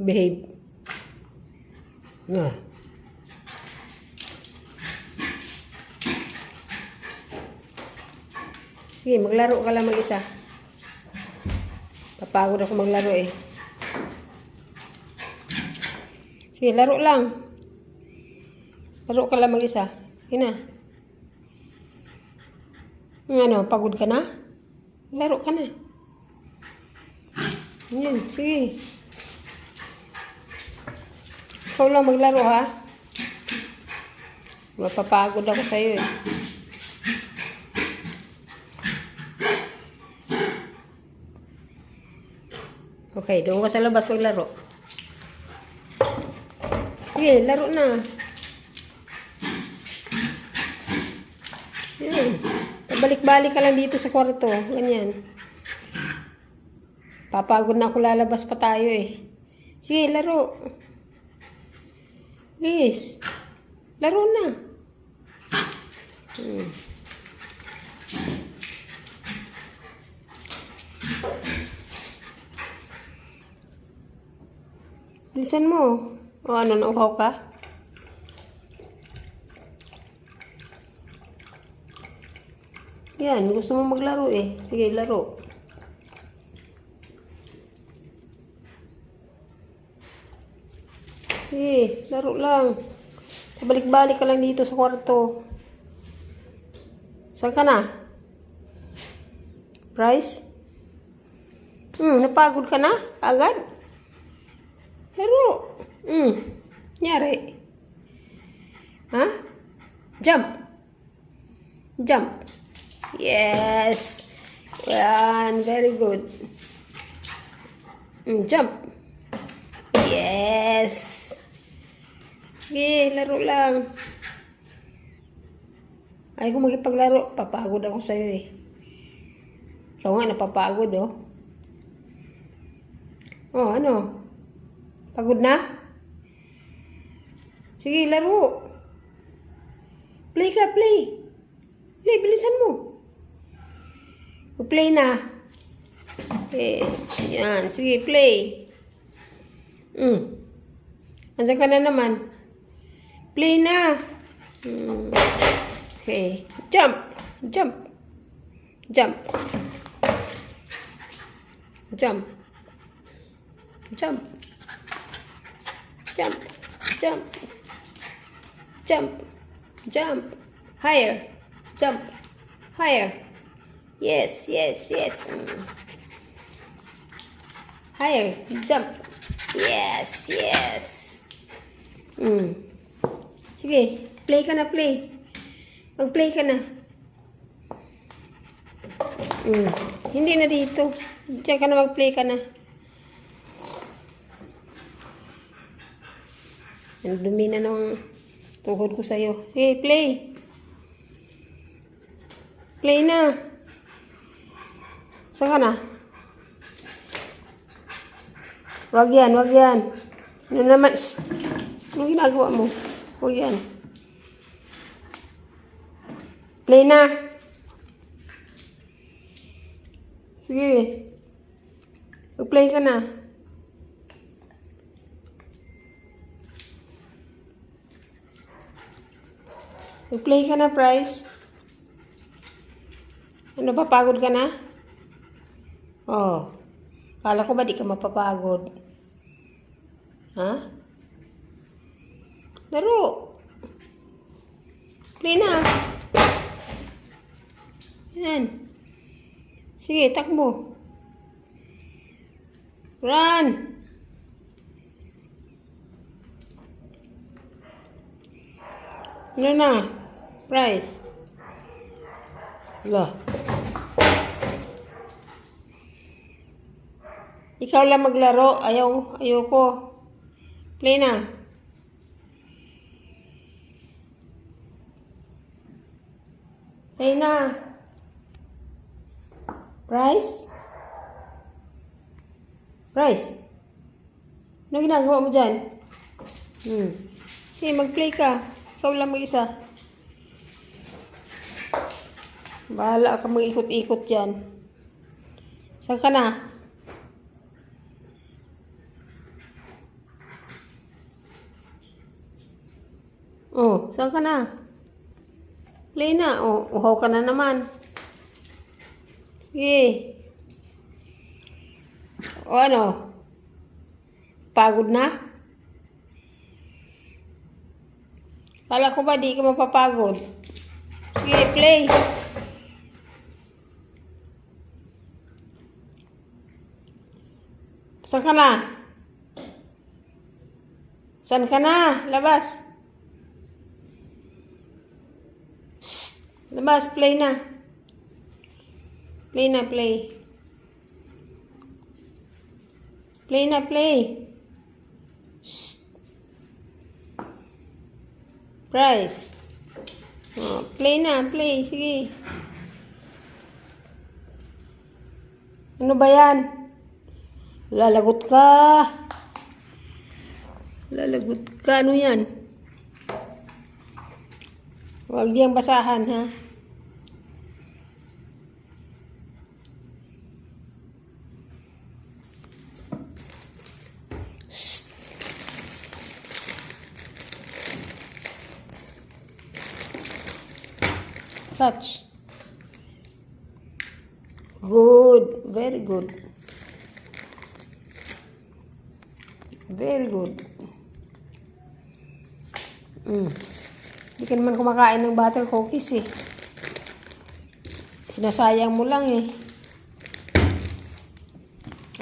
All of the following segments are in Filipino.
Behave. Ah. Sige, maglaro ka lang mag-isa. Papagod ako maglaro eh. Sige, laro lang. Laro ka lang mag-isa. Yun na. Yung Ano, pagod ka na? Laro ka na. Yan, sige. Ikaw lang maglaro ha. Mapapagod ako sa'yo eh. Okay, doon ka sa labas maglaro. Sige, laro na. Yan. Pabalik-balik ka lang dito sa kwarto. Ganyan. Papagod na ako lalabas pa tayo eh. Sige, laro. Please. Laro na. Hmm. Bilisan mo. O ano, nauhaw ka? Yan, gusto mo maglaro eh. Sige, laro. Sige, laro lang. Pabalik-balik ka lang dito sa kwarto. Saan ka na? Bryce? Hmm, napagod ka na? Agad? Laro. Hmm, nyari. Ha? Jump. Jump. Yes. Yan, very good. Mm, jump. Yes. Sige, laro lang. Ayaw ko makipaglaro. Papagod ako sa'yo eh. Ikaw nga napapagod oh. Oh, ano? Pagod na? Sige, laro. Play ka, play. Play, bilisan mo. Play na. Eh, yan. Sige, play. Mm. Andiyan ka na naman. Play na. Mm. Okay. Jump. Jump. Jump. Jump. Jump. Jump. Jump. Jump. Jump. Higher. Jump. Higher. Yes, yes, yes. Higher. Jump. Yes, yes. Mm. Sige, play ka na, play. Mag-play ka na. Mm. Hindi na dito. Diyan ka na mag-play ka na. Ang dumi na ng tuhod ko sa'yo. Sige, play. Play na. Saan ka na? Wag yan, wag yan. Ano naman? Shh. Anong ginagawa mo? Wag yan. Play na. Sige. Mag-play ka na. Mag-play ka na, Price. Ano, papagod ka na? Oh. Kala ko ba di ka mapapagod? Ha? Laro. Play na. Yan. Sige, takbo. Run. Ano na? Price. Lah. Ikaw lang maglaro. Ayaw, ayoko. Play na. Reyna. Bryce? Bryce? Ano ginagawa mo dyan? Hmm. Hey, mag-play ka. Ikaw lang mag-isa. Bahala ka mag-ikot-ikot dyan. Saan ka na? Oh, saan ka na? Play na. O, uhaw ka na naman. Sige. O ano? Pagod na? Kala ko ba di ka mapapagod? Sige, play. Saan ka na? Saan ka na? Labas. Labas, play na. Play na, play. Play na, play. Shh. Price. Oh, play na, play. Sige. Ano ba yan? Lalagot ka. Lalagot ka. Ano yan? Huwag diyang basahan, ha? Touch. Good. Very good. Very good. Mm. Hindi ka naman kumakain ng butter cookies eh. Sinasayang mo lang eh.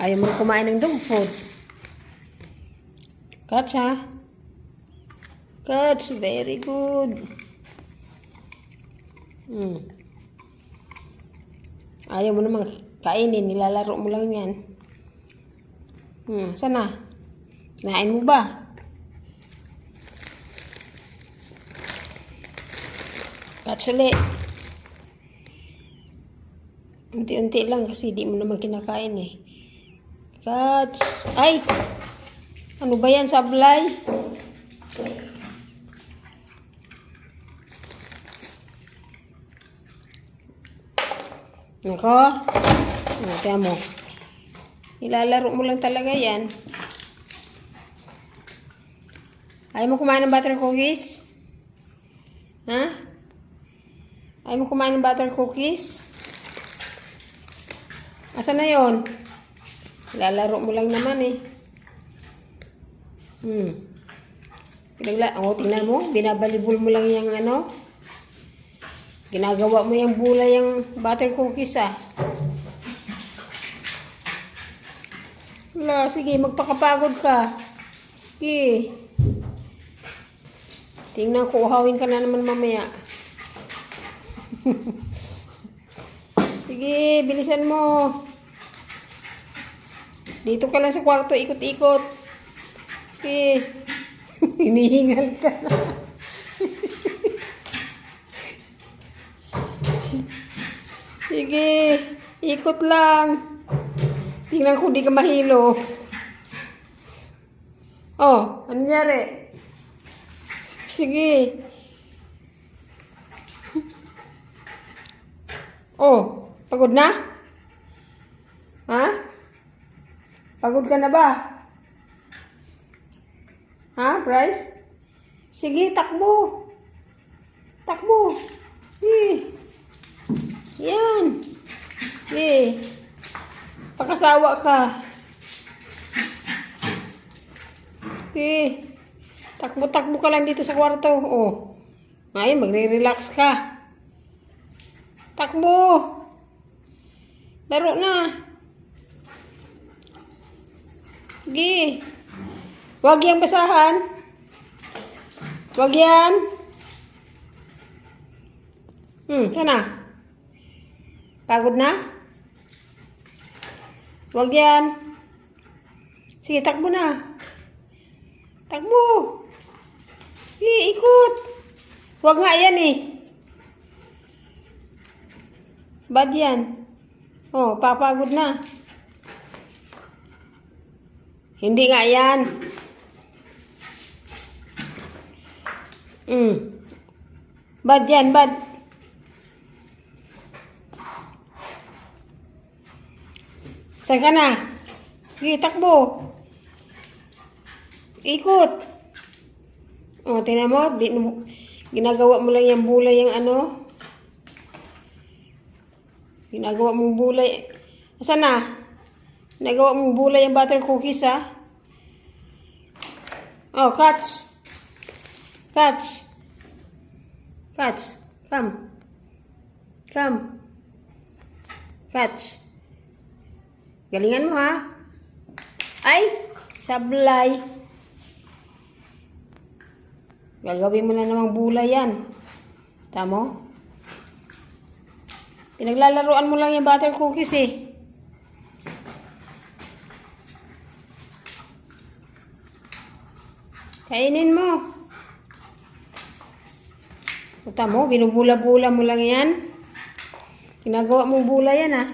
Ayaw mo kumain ng dog food. Catch ha? Catch. Very good. Mm. Ayaw mo naman kainin. Nilalaro mo lang yan. Hmm, sana? Kinain mo ba? Ulit. Unti-unti lang kasi di mo naman kinakain eh. Catch. Ay! Ano ba yan, sablay? Nako. Kaya mo. Nilalaro mo lang talaga yan. Ayaw mo kumain ng butter cookies? Ha? Ayaw mo kumain ng butter cookies? Asa na yon? Lalaro mo lang naman eh. Hmm. Pinagla, oh, tingnan mo, binabalibol mo lang yung ano. Ginagawa mo yung bulay yung butter cookies ah. Wala, sige, magpakapagod ka. Sige. Tingnan ko, uhawin ka na naman mamaya. Sige, bilisan mo. Dito ka lang sa kwarto, ikot-ikot. Sige. Hinihingal ka na. Sige, ikot lang. Tingnan ko di ka mahilo. Oh, ano nangyari? Sige. Oh, pagod na? Ha? Pagod ka na ba? Ha, Bryce? Sige, takbo. Takbo. Sige. Yan. Sige. Pakasawa ka. Sige. Takbo-takbo ka lang dito sa kwarto. Oh. Ay, magre-relax ka. Takbo. Laro na. Sige. Huwag yang basahan. Huwag yan. Hmm, sana. Pagod na? Huwag yan. Sige, takbo na. Takbo. Sige, ikot. Huwag nga yan eh. Bad yan. Oh, papagod na. Hindi nga yan. Mm. Bad yan, bad. Saan ka na? Sige, takbo. Ikot. O, tingnan mo. Di, Ginagawa mo lang yung bulay yung ano. Ginagawa mong bulay. Asan na? Ginagawa mong bulay yung butter cookies, ha? Oh, catch. Catch. Catch. Come. Come. Catch. Galingan mo, ha? Ay! Sablay. Gagawin mo na namang bulay yan. Tamo? Pinaglalaroan mo lang yung butter cookies eh. Kainin mo. Puta mo, binubula-bula mo lang yan. Ginagawa mong bula yan ah.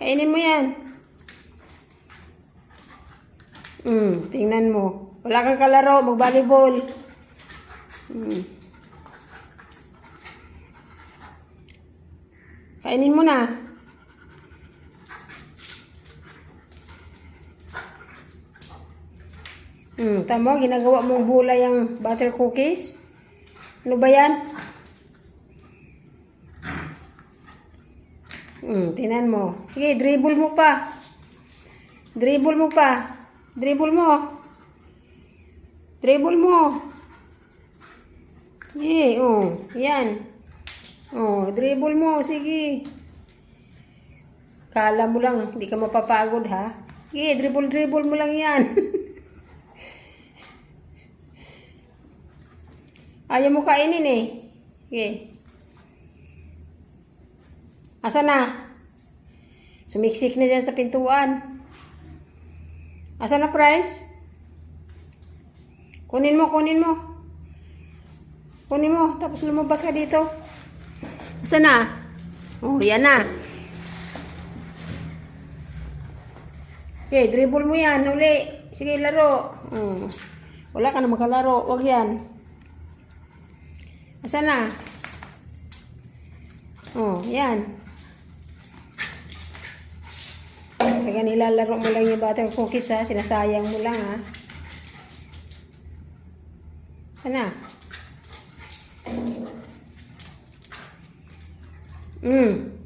Kainin mo yan. Hmm, tingnan mo. Wala kang kalaro, mag-volleyball. Hmm. Kainin mo na. Hmm, tama, ginagawa mong bulay ang butter cookies. Ano ba yan? Hmm, tinan mo. Sige, dribble mo pa. Dribble mo pa. Dribble mo. Dribble mo. Sige, oh, yan. Oh, dribble mo, sige. Kala mo lang, hindi ka mapapagod ha. Sige, dribble, dribble mo lang yan. Ayaw mo kainin eh. Sige. Asa na? Sumiksik na dyan sa pintuan. Asa na price? Kunin mo, kunin mo. Kunin mo, tapos lumabas ka dito. Asa na? Oh, yan na. Okay, dribble mo yan. Uli. Sige, laro. Hmm. Wala ka na makalaro. Huwag yan. Asa na? Oh, yan. Kaya nilalaro mo lang yung butter cookies ha. Sinasayang mo lang ha. Sana. Hmm.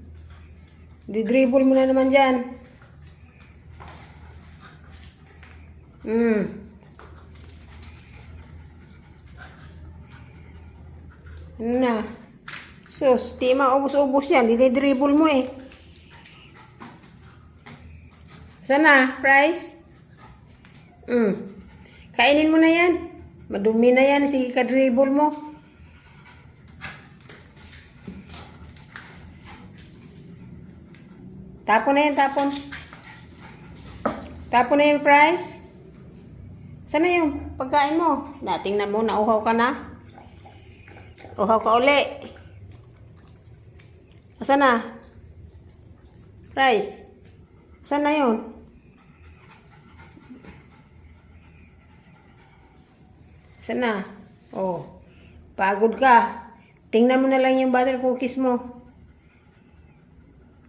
Didribble mo na naman dyan. Hmm. Ano na? Sus, di maubos-ubos yan. Dinidribble mo eh. Sana, price? Mm. Kainin mo na yan. Madumi na yan. Sige ka dribble mo. Tapon na yan, tapon. Tapon na yung price. Sana yung pagkain mo? Dating na mo, nauhaw ka na. Uhaw ka uli. Asa na? Rice. Saan na yun? Saan na? Oh. Pagod ka. Tingnan mo na lang yung butter cookies mo.